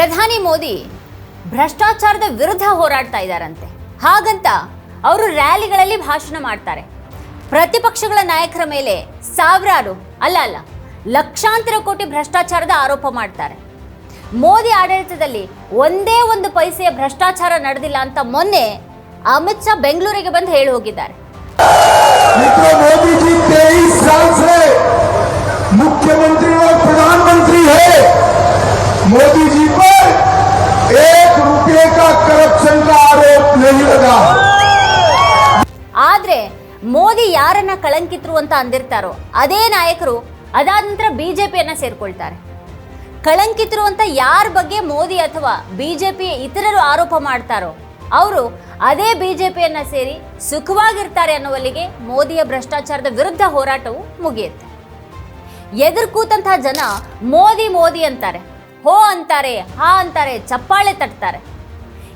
ಪ್ರಧಾನಿ ಮೋದಿ ಭ್ರಷ್ಟಾಚಾರದ ವಿರುದ್ಧ ಹೋರಾಡ್ತಾ ಇದ್ದಾರಂತೆ. ಹಾಗಂತ ಅವರು ರ್ಯಾಲಿಗಳಲ್ಲಿ ಭಾಷಣ ಮಾಡ್ತಾರೆ. ಪ್ರತಿಪಕ್ಷಗಳ ನಾಯಕರ ಮೇಲೆ ಸಾವಿರಾರು, ಅಲ್ಲ ಅಲ್ಲ, ಲಕ್ಷಾಂತರ ಕೋಟಿ ಭ್ರಷ್ಟಾಚಾರದ ಆರೋಪ ಮಾಡ್ತಾರೆ. ಮೋದಿ ಆಡಳಿತದಲ್ಲಿ ಒಂದೇ ಒಂದು ಪೈಸೆಯ ಭ್ರಷ್ಟಾಚಾರ ನಡೆದಿಲ್ಲ ಅಂತ ಮೊನ್ನೆ ಅಮಿತ್ ಶಾ ಬೆಂಗಳೂರಿಗೆ ಬಂದು ಹೇಳಿ ಹೋಗಿದ್ದಾರೆ. ಮುಖ್ಯಮಂತ್ರಿ ಪ್ರಧಾನಮಂತ್ರಿ एक रुपये का करप्शन का आरोप नहीं लगा ಆದ್ರೆ ಮೋದಿ ಯಾರನ್ನ ಕಳಂಕಿತರು ಅಂತ ಅಂದಿರ್ತಾರೋ ಅದೇ ನಾಯಕರು ಅದಾದ ನಂತರ ಬಿಜೆಪಿಯನ್ನ ಸೇರ್ಕೊಳ್ತಾರೆ ಕಳಂಕಿತರು ಅಂತ ಯಾರ ಬಗ್ಗೆ ಮೋದಿ ಅಥವಾ ಬಿಜೆಪಿಯ ಇತರರು ಆರೋಪ ಮಾಡ್ತಾರೋ ಅವರು ಅದೇ ಬಿಜೆಪಿಯನ್ನ ಸೇರಿ ಸುಖವಾಗಿರ್ತಾರೆ ಅನ್ನುವಲ್ಲಿಗೆ ಮೋದಿಯ ಭ್ರಷ್ಟಾಚಾರದ ವಿರುದ್ಧ ಹೋರಾಟವು ಮುಗಿಯುತ್ತೆ ಎದುರು ಕೂತಂತಹ ಜನ ಮೋದಿ ಮೋದಿ ಅಂತಾರೆ ಹೋ ಅಂತಾರೆ, ಹಾ ಅಂತಾರೆ, ಚಪ್ಪಾಳೆ ತಟ್ತಾರೆ.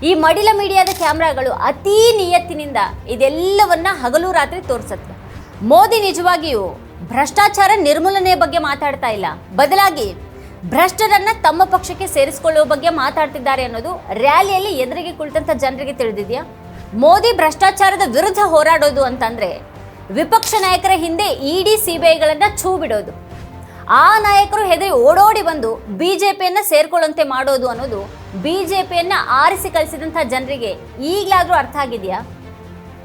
ಈ ಮಡಿಲ ಮೀಡಿಯಾದ ಕ್ಯಾಮ್ರಾಗಳು ಅತೀ ನಿಯತ್ತಿನಿಂದ ಇದೆಲ್ಲವನ್ನ ಹಗಲು ರಾತ್ರಿ ತೋರಿಸುತ್ತೆ. ಮೋದಿ ನಿಜವಾಗಿಯೂ ಭ್ರಷ್ಟಾಚಾರ ನಿರ್ಮೂಲನೆ ಬಗ್ಗೆ ಮಾತಾಡ್ತಾ ಇಲ್ಲ. ಬದಲಾಗಿ ಭ್ರಷ್ಟರನ್ನ ತಮ್ಮ ಪಕ್ಷಕ್ಕೆ ಸೇರಿಸಿಕೊಳ್ಳುವ ಬಗ್ಗೆ ಮಾತಾಡ್ತಿದ್ದಾರೆ ಅನ್ನೋದು ರ್ಯಾಲಿಯಲ್ಲಿ ಎದುರಿಗೆ ಕುಳಿತಂತ ಜನರಿಗೆ ತಿಳಿದಿದೆಯಾ? ಮೋದಿ ಭ್ರಷ್ಟಾಚಾರದ ವಿರುದ್ಧ ಹೋರಾಡೋದು ಅಂತಂದ್ರೆ ವಿಪಕ್ಷ ನಾಯಕರ ಹಿಂದೆ ಇಡಿ, ಸಿಬಿಐಗಳನ್ನ ಛೂ ಬಿಡೋದು. ಆ ನಾಯಕರು ಹೆದರಿ ಓಡೋಡಿ ಬಂದು ಬಿಜೆಪಿಯನ್ನ ಸೇರ್ಕೊಳ್ಳುವಂತೆ ಮಾಡೋದು ಅನ್ನೋದು ಬಿಜೆಪಿಯನ್ನ ಆರಿಸಿ ಕಳಿಸಿದಂಥ ಜನರಿಗೆ ಈಗಲಾದರೂ ಅರ್ಥ ಆಗಿದೆಯಾ?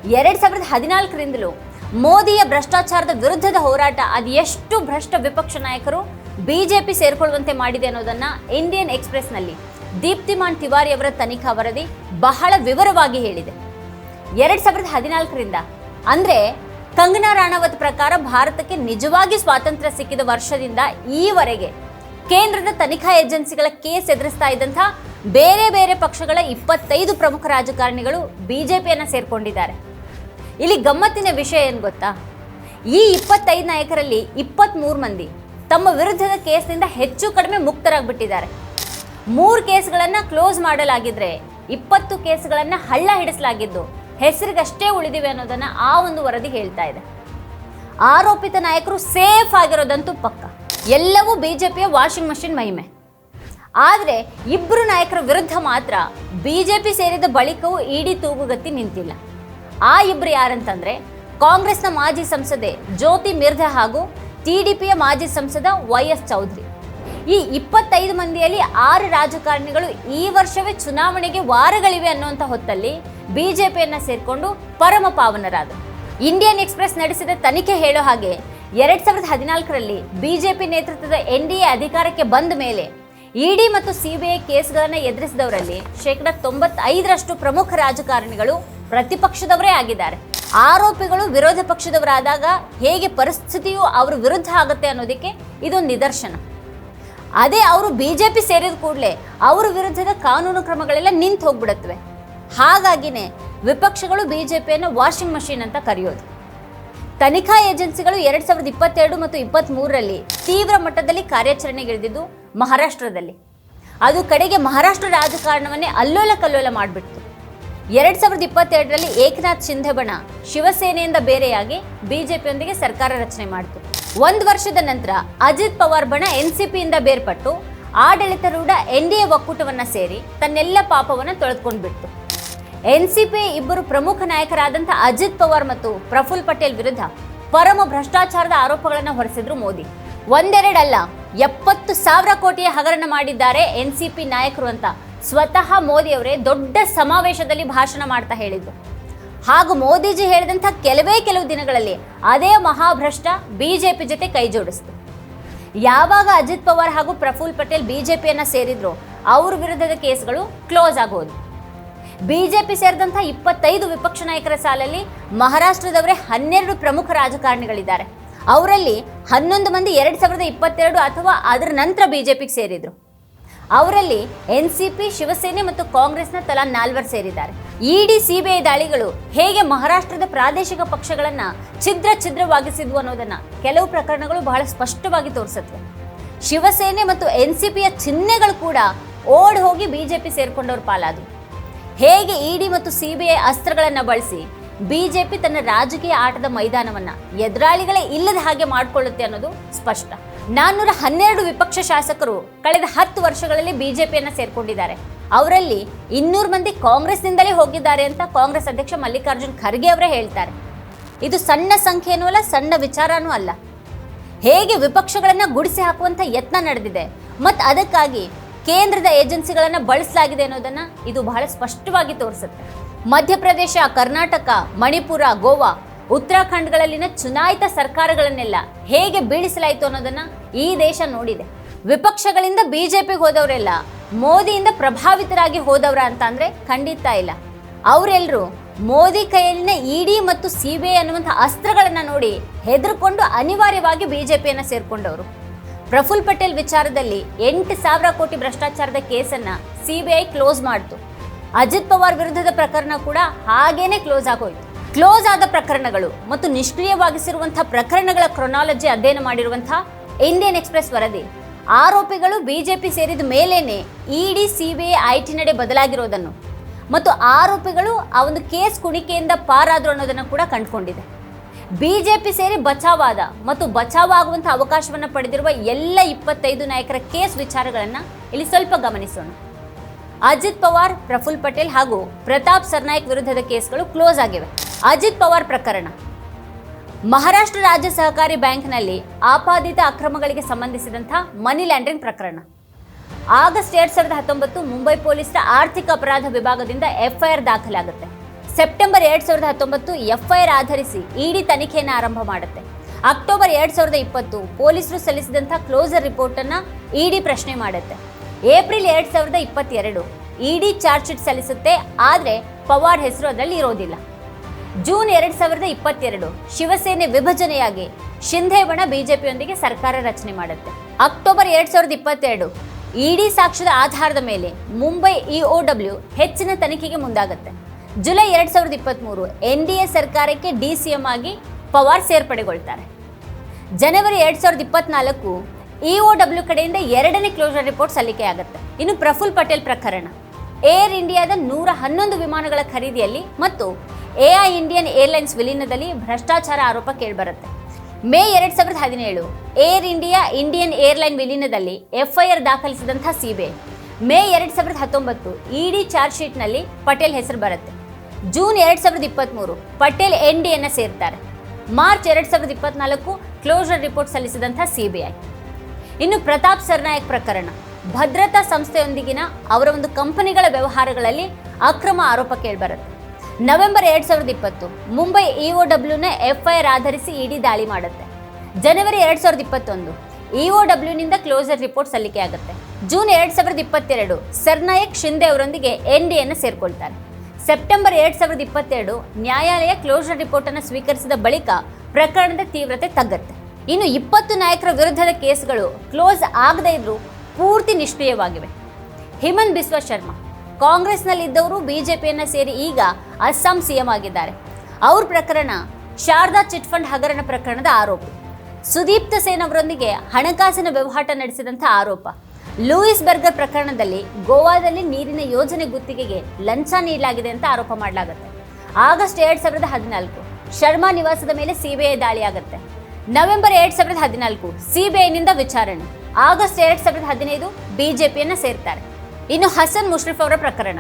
ಎರಡು ಸಾವಿರದ ಹದಿನಾಲ್ಕರಿಂದಲೂ ಮೋದಿಯ ಭ್ರಷ್ಟಾಚಾರದ ವಿರುದ್ಧದ ಹೋರಾಟ ಅದು ಎಷ್ಟು ಭ್ರಷ್ಟ ವಿಪಕ್ಷ ನಾಯಕರು ಬಿಜೆಪಿ ಸೇರ್ಕೊಳ್ಳುವಂತೆ ಮಾಡಿದೆ ಅನ್ನೋದನ್ನ ಇಂಡಿಯನ್ ಎಕ್ಸ್ಪ್ರೆಸ್ನಲ್ಲಿ ದೀಪ್ತಿಮಾನ್ ತಿವಾರಿ ಅವರ ತನಿಖಾ ವರದಿ ಬಹಳ ವಿವರವಾಗಿ ಹೇಳಿದೆ. ಎರಡು ಸಾವಿರದ ಹದಿನಾಲ್ಕರಿಂದ ಅಂದ್ರೆ ಕಂಗನಾ ರಾಣಾವತ್ ಪ್ರಕಾರ ಭಾರತಕ್ಕೆ ನಿಜವಾಗಿ ಸ್ವಾತಂತ್ರ್ಯ ಸಿಕ್ಕಿದ ವರ್ಷದಿಂದ ಈವರೆಗೆ ಕೇಂದ್ರದ ತನಿಖಾ ಏಜೆನ್ಸಿಗಳ ಕೇಸ್ ಎದುರಿಸ್ತಾ ಇದ್ದಂಥ ಬೇರೆ ಬೇರೆ ಪಕ್ಷಗಳ ಇಪ್ಪತ್ತೈದು ಪ್ರಮುಖ ರಾಜಕಾರಣಿಗಳು ಬಿಜೆಪಿಯನ್ನ ಸೇರ್ಕೊಂಡಿದ್ದಾರೆ. ಇಲ್ಲಿ ಗಮ್ಮತ್ತಿನ ವಿಷಯ ಏನು ಗೊತ್ತಾ? ಈ ಇಪ್ಪತ್ತೈದು ನಾಯಕರಲ್ಲಿ ಇಪ್ಪತ್ತ್ಮೂರು ಮಂದಿ ತಮ್ಮ ವಿರುದ್ಧದ ಕೇಸ್ನಿಂದ ಹೆಚ್ಚು ಕಡಿಮೆ ಮುಕ್ತರಾಗ್ಬಿಟ್ಟಿದ್ದಾರೆ. ಮೂರು ಕೇಸ್ಗಳನ್ನು ಕ್ಲೋಸ್ ಮಾಡಲಾಗಿದ್ರೆ ಇಪ್ಪತ್ತು ಕೇಸ್ಗಳನ್ನು ಹಳ್ಳ ಹಿಡಿಸಲಾಗಿದ್ದು ಹೆಸರಿಗಷ್ಟೇ ಉಳಿದಿವೆ ಅನ್ನೋದನ್ನ ಆ ಒಂದು ವರದಿ ಹೇಳ್ತಾ ಇದೆ. ಆರೋಪಿತ ನಾಯಕರು ಸೇಫ್ ಆಗಿರೋದಂತೂ ಪಕ್ಕ. ಎಲ್ಲವೂ ಬಿಜೆಪಿಯ ವಾಷಿಂಗ್ ಮಷಿನ್ ಮಹಿಮೆ. ಆದರೆ ಇಬ್ಬರು ನಾಯಕರ ವಿರುದ್ಧ ಮಾತ್ರ ಬಿಜೆಪಿ ಸೇರಿದ ಬಳಿಕವೂ ಇಡಿ ತೂಗುಗತ್ತಿ ನಿಂತಿಲ್ಲ. ಆ ಇಬ್ಬರು ಯಾರಂತಂದ್ರೆ ಕಾಂಗ್ರೆಸ್ನ ಮಾಜಿ ಸಂಸದೆ ಜ್ಯೋತಿ ಮಿರ್ಧಾ ಹಾಗೂ ಟಿಡಿಪಿಯ ಮಾಜಿ ಸಂಸದ ವೈ ಎಸ್ ಚೌಧರಿ. ಈ ಇಪ್ಪತ್ತೈದು ಮಂದಿಯಲ್ಲಿ ಆರು ರಾಜಕಾರಣಿಗಳು ಈ ವರ್ಷವೇ ಚುನಾವಣೆಗೆ ವಾರಗಳಿವೆ ಅನ್ನುವಂಥ ಹೊತ್ತಲ್ಲಿ ಬಿಜೆಪಿಯನ್ನ ಸೇರಿಕೊಂಡು ಪರಮ ಪಾವನರಾದರು ಇಂಡಿಯನ್ ಎಕ್ಸ್ಪ್ರೆಸ್ ನಡೆಸಿದ ತನಿಖೆ ಹೇಳೋ ಹಾಗೆ ಎರಡ್ ಸಾವಿರದ ಹದಿನಾಲ್ಕರಲ್ಲಿ ಬಿಜೆಪಿ ನೇತೃತ್ವದ ಎನ್ ಡಿ ಎ ಅಧಿಕಾರಕ್ಕೆ ಬಂದ ಮೇಲೆ ಇಡಿ ಮತ್ತು ಸಿಬಿಐ ಕೇಸ್ಗಳನ್ನು ಎದುರಿಸಿದವರಲ್ಲಿ ಶೇಕಡ ತೊಂಬತ್ತೈದರಷ್ಟು ಪ್ರಮುಖ ರಾಜಕಾರಣಿಗಳು ಪ್ರತಿಪಕ್ಷದವರೇ ಆಗಿದ್ದಾರೆ. ಆರೋಪಿಗಳು ವಿರೋಧ ಪಕ್ಷದವರಾದಾಗ ಹೇಗೆ ಪರಿಸ್ಥಿತಿಯು ಅವರ ವಿರುದ್ಧ ಆಗುತ್ತೆ ಅನ್ನೋದಕ್ಕೆ ಇದೊಂದು ನಿದರ್ಶನ. ಅದೇ ಅವರು ಬಿ ಜೆ ಪಿ ಸೇರಿದ ಕೂಡಲೇ ಅವರ ವಿರುದ್ಧದ ಕಾನೂನು ಕ್ರಮಗಳೆಲ್ಲ ನಿಂತು ಹೋಗ್ಬಿಡತ್ವೆ. ಹಾಗಾಗಿನೇ ವಿಪಕ್ಷಗಳು ಬಿ ಜೆ ಪಿಯನ್ನು ವಾಷಿಂಗ್ ಮಷೀನ್ ಅಂತ ಕರೆಯೋದು. ತನಿಖಾ ಏಜೆನ್ಸಿಗಳು ಎರಡ್ ಸಾವಿರದ ಇಪ್ಪತ್ತೆರಡು ಮತ್ತು ಇಪ್ಪತ್ತ್ ಮೂರರಲ್ಲಿ ತೀವ್ರ ಮಟ್ಟದಲ್ಲಿ ಕಾರ್ಯಾಚರಣೆಗಿಳಿದಿದ್ದು ಮಹಾರಾಷ್ಟ್ರದಲ್ಲಿ. ಅದು ಕಡೆಗೆ ಮಹಾರಾಷ್ಟ್ರ ರಾಜಕಾರಣವನ್ನೇ ಅಲ್ಲೋಲ ಕಲ್ಲೋಲ ಮಾಡಿಬಿಡ್ತು. ಎರಡ್ ಸಾವಿರದ ಇಪ್ಪತ್ತೆರಡರಲ್ಲಿ ಏಕನಾಥ್ ಶಿಂಧೆ ಬಣ ಶಿವಸೇನೆಯಿಂದ ಬೇರೆಯಾಗಿ ಬಿಜೆಪಿಯೊಂದಿಗೆ ಸರ್ಕಾರ ರಚನೆ ಮಾಡಿತು. ಒಂದು ವರ್ಷದ ನಂತರ ಅಜಿತ್ ಪವಾರ್ ಬಣ ಎನ್ಸಿಪಿಯಿಂದ ಬೇರ್ಪಟ್ಟು ಆಡಳಿತಾರೂಢ ಎನ್ ಡಿ ಎ ಒಕ್ಕೂಟವನ್ನು ಸೇರಿ ತನ್ನೆಲ್ಲ ಪಾಪವನ್ನು ತೊಳೆದುಕೊಂಡು ಬಿಡ್ತು ಪಿ ಇಬ್ಬರು ಪ್ರಮುಖ ನಾಯಕರಾದಂಥ ಅಜಿತ್ ಪವಾರ್ ಮತ್ತು ಪ್ರಫುಲ್ ಪಟೇಲ್ ವಿರುದ್ಧ ಪರಮ ಭ್ರಷ್ಟಾಚಾರದ ಆರೋಪಗಳನ್ನು ಹೊರಿಸಿದ್ರು ಮೋದಿ. ಒಂದೆರಡಲ್ಲ, ಎಪ್ಪತ್ತು ಸಾವಿರ ಕೋಟಿಯ ಹಗರಣ ಮಾಡಿದ್ದಾರೆ ಎನ್ ಸಿ ಪಿ ನಾಯಕರು ಅಂತ ಸ್ವತಃ ಮೋದಿ ಅವರೇ ದೊಡ್ಡ ಸಮಾವೇಶದಲ್ಲಿ ಭಾಷಣ ಮಾಡ್ತಾ ಹೇಳಿದ್ರು. ಹಾಗೂ ಮೋದಿಜಿ ಹೇಳಿದಂಥ ಕೆಲವೇ ಕೆಲವು ದಿನಗಳಲ್ಲಿ ಅದೇ ಮಹಾಭ್ರಷ್ಟ ಬಿಜೆಪಿ ಜೊತೆ ಕೈ ಜೋಡಿಸ್ತು. ಯಾವಾಗ ಅಜಿತ್ ಪವಾರ್ ಹಾಗೂ ಪ್ರಫುಲ್ ಪಟೇಲ್ ಬಿಜೆಪಿಯನ್ನ ಸೇರಿದ್ರು ಅವ್ರ ವಿರುದ್ಧದ ಕೇಸ್ಗಳು ಕ್ಲೋಸ್ ಆಗೋದು. ಬಿಜೆಪಿ ಸೇರಿದಂಥ ಇಪ್ಪತ್ತೈದು ವಿಪಕ್ಷ ನಾಯಕರ ಸಾಲಲ್ಲಿ ಮಹಾರಾಷ್ಟ್ರದವರೇ ಹನ್ನೆರಡು ಪ್ರಮುಖ ರಾಜಕಾರಣಿಗಳಿದ್ದಾರೆ. ಅವರಲ್ಲಿ ಹನ್ನೊಂದು ಮಂದಿ ಎರಡ್ ಸಾವಿರದ ಇಪ್ಪತ್ತೆರಡು ಅಥವಾ ಅದರ ನಂತರ ಬಿಜೆಪಿಗೆ ಸೇರಿದ್ರು. ಅವರಲ್ಲಿ ಎನ್ ಸಿ ಪಿ ಶಿವಸೇನೆ ಮತ್ತು ಕಾಂಗ್ರೆಸ್ನ ತಲಾ ನಾಲ್ವರು ಸೇರಿದ್ದಾರೆ. ಇಡಿ, ಸಿಬಿಐ ದಾಳಿಗಳು ಹೇಗೆ ಮಹಾರಾಷ್ಟ್ರದ ಪ್ರಾದೇಶಿಕ ಪಕ್ಷಗಳನ್ನ ಛಿದ್ರ ಛಿದ್ರವಾಗಿಸಿದ್ವು ಅನ್ನೋದನ್ನ ಕೆಲವು ಪ್ರಕರಣಗಳು ಬಹಳ ಸ್ಪಷ್ಟವಾಗಿ ತೋರಿಸುತ್ತವೆ ಶಿವಸೇನೆ ಮತ್ತು ಎನ್ ಸಿ ಪಿಯ ಚಿಹ್ನೆಗಳು ಕೂಡ ಓಡ್ ಹೋಗಿ ಬಿಜೆಪಿ ಸೇರ್ಕೊಂಡವ್ರ ಪಾಲಾದವು. ಹೇಗೆ ಇಡಿ ಮತ್ತು ಸಿಬಿಐ ಅಸ್ತ್ರಗಳನ್ನು ಬಳಸಿ ಬಿಜೆಪಿ ತನ್ನ ರಾಜಕೀಯ ಆಟದ ಮೈದಾನವನ್ನ ಎದುರಾಳಿಗಳೇ ಇಲ್ಲದ ಹಾಗೆ ಮಾಡಿಕೊಳ್ಳುತ್ತೆ ಅನ್ನೋದು ಸ್ಪಷ್ಟ. ನಾನ್ನೂರ ಹನ್ನೆರಡು ವಿಪಕ್ಷ ಶಾಸಕರು ಕಳೆದ ಹತ್ತು ವರ್ಷಗಳಲ್ಲಿ ಬಿಜೆಪಿಯನ್ನ ಸೇರ್ಕೊಂಡಿದ್ದಾರೆ. ಅವರಲ್ಲಿ ಇನ್ನೂರು ಮಂದಿ ಕಾಂಗ್ರೆಸ್ನಿಂದಲೇ ಹೋಗಿದ್ದಾರೆ ಅಂತ ಕಾಂಗ್ರೆಸ್ ಅಧ್ಯಕ್ಷ ಮಲ್ಲಿಕಾರ್ಜುನ್ ಖರ್ಗೆ ಅವರೇ ಹೇಳ್ತಾರೆ. ಇದು ಸಣ್ಣ ಸಂಖ್ಯೆನೂ ಅಲ್ಲ, ಸಣ್ಣ ವಿಚಾರನೂ ಅಲ್ಲ. ಹೇಗೆ ವಿಪಕ್ಷಗಳನ್ನ ಗುಡಿಸಿ ಹಾಕುವಂತ ಯತ್ನ ನಡೆದಿದೆ ಮತ್ತು ಅದಕ್ಕಾಗಿ ಕೇಂದ್ರದ ಏಜೆನ್ಸಿಗಳನ್ನ ಬಳಸಲಾಗಿದೆ ಅನ್ನೋದನ್ನ ಇದು ಬಹಳ ಸ್ಪಷ್ಟವಾಗಿ ತೋರಿಸುತ್ತೆ. ಮಧ್ಯಪ್ರದೇಶ, ಕರ್ನಾಟಕ, ಮಣಿಪುರ, ಗೋವಾ ಉತ್ತರಾಖಂಡ್ಗಳಲ್ಲಿನ ಚುನಾಯಿತ ಸರ್ಕಾರಗಳನ್ನೆಲ್ಲ ಹೇಗೆ ಬೀಳಿಸಲಾಯಿತು ಅನ್ನೋದನ್ನ ಈ ದೇಶ ನೋಡಿದೆ. ವಿಪಕ್ಷಗಳಿಂದ ಬಿಜೆಪಿಗೆ ಹೋದವರೆಲ್ಲ ಮೋದಿಯಿಂದ ಪ್ರಭಾವಿತರಾಗಿ ಹೋದವರ ಅಂತ ಅಂದ್ರೆ ಖಂಡಿತ ಇಲ್ಲ. ಅವರೆಲ್ಲರೂ ಮೋದಿ ಕೈಯಲ್ಲಿನ ಇಡಿ ಮತ್ತು ಸಿ ಬಿ ಐ ಅನ್ನುವಂಥ ಅಸ್ತ್ರಗಳನ್ನು ನೋಡಿ ಹೆದರ್ಕೊಂಡು ಅನಿವಾರ್ಯವಾಗಿ ಬಿಜೆಪಿಯನ್ನ ಸೇರ್ಕೊಂಡವರು. ಪ್ರಫುಲ್ ಪಟೇಲ್ ವಿಚಾರದಲ್ಲಿ ಎಂಟು ಸಾವಿರ ಕೋಟಿ ಭ್ರಷ್ಟಾಚಾರದ ಕೇಸನ್ನ ಸಿಬಿಐ ಕ್ಲೋಸ್ ಮಾಡಿತು. ಅಜಿತ್ ಪವಾರ್ ವಿರುದ್ಧದ ಪ್ರಕರಣ ಕೂಡ ಹಾಗೇನೆ ಕ್ಲೋಸ್ ಆಗೋಯ್ತು. ಕ್ಲೋಸ್ ಆದ ಪ್ರಕರಣಗಳು ಮತ್ತು ನಿಷ್ಕ್ರಿಯವಾಗಿಸಿರುವಂತಹ ಪ್ರಕರಣಗಳ ಕ್ರೊನಾಲಜಿ ಅಧ್ಯಯನ ಮಾಡಿರುವಂತಹ ಇಂಡಿಯನ್ ಎಕ್ಸ್ಪ್ರೆಸ್ ವರದಿ. ಆರೋಪಿಗಳು ಬಿಜೆಪಿ ಸೇರಿದ ಮೇಲೇನೆ ಇಡಿ ಸಿಬಿಐ ಐಟಿ ನಡೆ ಬದಲಾಗಿರೋದನ್ನು ಮತ್ತು ಆರೋಪಿಗಳು ಆ ಒಂದು ಕೇಸ್ ಕುಣಿಕೆಯಿಂದ ಪಾರಾದರು ಅನ್ನೋದನ್ನು ಕೂಡ ಕಂಡುಕೊಂಡಿದೆ. ಬಿಜೆಪಿ ಸೇರಿ ಬಚಾವಾದ ಮತ್ತು ಬಚಾವಾಗುವಂಥ ಅವಕಾಶವನ್ನು ಪಡೆದಿರುವ ಎಲ್ಲ ಇಪ್ಪತ್ತೈದು ನಾಯಕರ ಕೇಸ್ ವಿಚಾರಗಳನ್ನು ಇಲ್ಲಿ ಸ್ವಲ್ಪ ಗಮನಿಸೋಣ. ಅಜಿತ್ ಪವಾರ್, ಪ್ರಫುಲ್ ಪಟೇಲ್ ಹಾಗೂ ಪ್ರತಾಪ್ ಸರ್ನಾಯಕ್ ವಿರುದ್ಧದ ಕೇಸ್ಗಳು ಕ್ಲೋಸ್ ಆಗಿವೆ. ಅಜಿತ್ ಪವಾರ್ ಪ್ರಕರಣ. ಮಹಾರಾಷ್ಟ್ರ ರಾಜ್ಯ ಸಹಕಾರಿ ಬ್ಯಾಂಕ್ನಲ್ಲಿ ಆಪಾದಿತ ಅಕ್ರಮಗಳಿಗೆ ಸಂಬಂಧಿಸಿದಂಥ ಮನಿ ಲ್ಯಾಂಡ್ರಿಂಗ್ ಪ್ರಕರಣ. ಆಗಸ್ಟ್ ಎರಡ್ ಸಾವಿರದ ಹತ್ತೊಂಬತ್ತು ಮುಂಬೈ ಪೊಲೀಸರ ಆರ್ಥಿಕ ಅಪರಾಧ ವಿಭಾಗದಿಂದ ಎಫ್ಐಆರ್ ದಾಖಲಾಗುತ್ತೆ. ಸೆಪ್ಟೆಂಬರ್ ಎರಡ್ ಸಾವಿರದ ಹತ್ತೊಂಬತ್ತು ಎಫ್ಐಆರ್ ಆಧರಿಸಿ ಇಡಿ ತನಿಖೆಯನ್ನು ಆರಂಭ ಮಾಡುತ್ತೆ. ಅಕ್ಟೋಬರ್ ಎರಡ್ ಸಾವಿರದ ಇಪ್ಪತ್ತು ಪೊಲೀಸರು ಸಲ್ಲಿಸಿದಂಥ ಕ್ಲೋಸರ್ ರಿಪೋರ್ಟ್ ಅನ್ನ ಇಡಿ ಪ್ರಶ್ನೆ ಮಾಡುತ್ತೆ. ಏಪ್ರಿಲ್ ಎರಡು ಸಾವಿರದ ಇಪ್ಪತ್ತೆರಡು. ಇಡಿ ಚಾರ್ಜ್ ಶೀಟ್ ಸಲ್ಲಿಸುತ್ತೆ, ಆದರೆ ಪವಾರ್ ಹೆಸರು ಅದರಲ್ಲಿ ಇರೋದಿಲ್ಲ. ಜೂನ್ ಎರಡು ಸಾವಿರದ ಇಪ್ಪತ್ತೆರಡು, ಶಿವಸೇನೆ ವಿಭಜನೆಯಾಗಿ ಶಿಂಧೆ ಬಣ ಬಿಜೆಪಿಯೊಂದಿಗೆ ಸರ್ಕಾರ ರಚನೆ ಮಾಡುತ್ತೆ. ಅಕ್ಟೋಬರ್ ಎರಡು ಸಾವಿರದ ಇಪ್ಪತ್ತೆರಡು, ಇಡಿ ಸಾಕ್ಷ್ಯದ ಆಧಾರದ ಮೇಲೆ ಮುಂಬೈ ಇಒಡಬ್ಲ್ಯೂ ಹೆಚ್ಚಿನ ತನಿಖೆಗೆ ಮುಂದಾಗುತ್ತೆ. ಜುಲೈ ಎರಡು ಸಾವಿರದ ಇಪ್ಪತ್ತ್ಮೂರು ಎನ್ ಡಿ ಎ ಸರ್ಕಾರಕ್ಕೆ ಡಿ ಸಿ ಎಂ ಆಗಿ ಪವಾರ್ ಸೇರ್ಪಡೆಗೊಳ್ತಾರೆ. ಜನವರಿ ಎರಡು ಸಾವಿರದ ಇಪ್ಪತ್ನಾಲ್ಕು ಇಒಡಬ್ಲ್ಯೂ ಕಡೆಯಿಂದ ಎರಡನೇ ಕ್ಲೋಸರ್ ರಿಪೋರ್ಟ್ ಸಲ್ಲಿಕೆಯಾಗುತ್ತೆ. ಇನ್ನು ಪ್ರಫುಲ್ ಪಟೇಲ್ ಪ್ರಕರಣ. ಏರ್ ಇಂಡಿಯಾದ ನೂರ ಹನ್ನೊಂದು ವಿಮಾನಗಳ ಖರೀದಿಯಲ್ಲಿ ಮತ್ತು ಎಐ ಇಂಡಿಯನ್ ಏರ್ಲೈನ್ಸ್ ವಿಲೀನದಲ್ಲಿ ಭ್ರಷ್ಟಾಚಾರ ಆರೋಪ ಕೇಳಿಬರುತ್ತೆ. ಮೇ ಎರಡ್ ಸಾವಿರದ ಹದಿನೇಳು, ಏರ್ ಇಂಡಿಯಾ ಇಂಡಿಯನ್ ಏರ್ಲೈನ್ ವಿಲೀನದಲ್ಲಿ ಎಫ್ಐಆರ್ ದಾಖಲಿಸಿದಂಥ ಸಿಬಿಐ. ಮೇ ಎರಡ್ ಸಾವಿರದ ಹತ್ತೊಂಬತ್ತು, ಇಡಿ ಚಾರ್ಜ್ ಶೀಟ್ನಲ್ಲಿ ಪಟೇಲ್ ಹೆಸರು ಬರುತ್ತೆ. ಜೂನ್ ಎರಡ್ ಸಾವಿರದ ಇಪ್ಪತ್ತ್ಮೂರು ಪಟೇಲ್ ಎನ್ ಡಿಯನ್ನು ಸೇರ್ತಾರೆ. ಮಾರ್ಚ್ ಎರಡ್ ಸಾವಿರದ ಇಪ್ಪತ್ನಾಲ್ಕು ಕ್ಲೋಸರ್ ರಿಪೋರ್ಟ್ ಸಲ್ಲಿಸಿದಂಥ ಸಿಬಿಐ. ಇನ್ನು ಪ್ರತಾಪ್ ಸರ್ನಾಯಕ್ ಪ್ರಕರಣ. ಭದ್ರತಾ ಸಂಸ್ಥೆಯೊಂದಿಗಿನ ಅವರ ಒಂದು ಕಂಪನಿಗಳ ವ್ಯವಹಾರಗಳಲ್ಲಿ ಅಕ್ರಮ ಆರೋಪ ಕೇಳಿಬರುತ್ತೆ ನವೆಂಬರ್ ಎರಡ್ ಸಾವಿರದ ಇಪ್ಪತ್ತು, ಮುಂಬೈ ಇಒಡಬ್ಲ್ಯೂನ ಎಫ್ಐಆರ್ ಆಧರಿಸಿ ಇಡಿ ದಾಳಿ ಮಾಡುತ್ತೆ. ಜನವರಿ ಎರಡ್ ಸಾವಿರದ ಇಪ್ಪತ್ತೊಂದು ಇಒಡಬ್ಲ್ಯೂನಿಂದ ಕ್ಲೋಸರ್ ರಿಪೋರ್ಟ್ ಸಲ್ಲಿಕೆ ಆಗುತ್ತೆ. ಜೂನ್ ಎರಡ್ ಸಾವಿರದ ಇಪ್ಪತ್ತೆರಡು ಸರ್ನಾಯಕ್ ಶಿಂದೆ ಅವರೊಂದಿಗೆ ಎನ್ ಡಿಯನ್ನು ಸೇರ್ಕೊಳ್ತಾರೆ. ಸೆಪ್ಟೆಂಬರ್ ಎರಡ್ ಸಾವಿರದ ಇಪ್ಪತ್ತೆರಡು, ನ್ಯಾಯಾಲಯ ಕ್ಲೋಸರ್ ರಿಪೋರ್ಟ್ ಅನ್ನು ಸ್ವೀಕರಿಸಿದ ಬಳಿಕ ಪ್ರಕರಣದ ತೀವ್ರತೆ ತಗ್ಗತ್ತೆ. ಇನ್ನು ಇಪ್ಪತ್ತು ನಾಯಕರ ವಿರುದ್ಧದ ಕೇಸ್ಗಳು ಕ್ಲೋಸ್ ಆಗದೇ ಇದ್ರೂ ಪೂರ್ತಿ ನಿಷ್ಕ್ರಿಯವಾಗಿವೆ. ಹಿಮಂತ್ ಬಿಸ್ವ ಶರ್ಮಾ, ಕಾಂಗ್ರೆಸ್ನಲ್ಲಿದ್ದವರು ಬಿಜೆಪಿಯನ್ನ ಸೇರಿ ಈಗ ಅಸ್ಸಾಂ ಸಿಎಂ ಆಗಿದ್ದಾರೆ. ಅವ್ರ ಪ್ರಕರಣ ಶಾರದಾ ಚಿಟ್ ಫಂಡ್ ಹಗರಣ ಪ್ರಕರಣದ ಆರೋಪ. ಸುದೀಪ್ತ ಸೇನ್ ಅವರೊಂದಿಗೆ ಹಣಕಾಸಿನ ವ್ಯವಹಾರ ನಡೆಸಿದಂಥ ಆರೋಪ. ಲೂಯಿಸ್ ಬರ್ಗರ್ ಪ್ರಕರಣದಲ್ಲಿ ಗೋವಾದಲ್ಲಿ ನೀರಿನ ಯೋಜನೆ ಗುತ್ತಿಗೆಗೆ ಲಂಚ ನೀಡಲಾಗಿದೆ ಅಂತ ಆರೋಪ ಮಾಡಲಾಗುತ್ತೆ. ಆಗಸ್ಟ್ ಎರಡ್ ಸಾವಿರದ ಹದಿನಾಲ್ಕು, ಶರ್ಮಾ ನಿವಾಸದ ಮೇಲೆ ಸಿಬಿಐ ದಾಳಿಯಾಗುತ್ತೆ ನವೆಂಬರ್ ಎರಡ್ ಸಾವಿರದ ಹದಿನಾಲ್ಕು ಸಿಬಿಐನಿಂದ ವಿಚಾರಣೆ. ಆಗಸ್ಟ್ ಎರಡ್ ಸಾವಿರದ ಹದಿನೈದು ಬಿಜೆಪಿಯನ್ನ ಸೇರ್ತಾರೆ. ಇನ್ನು ಹಸನ್ ಮುಷ್ರಿಫ್ ಅವರ ಪ್ರಕರಣ.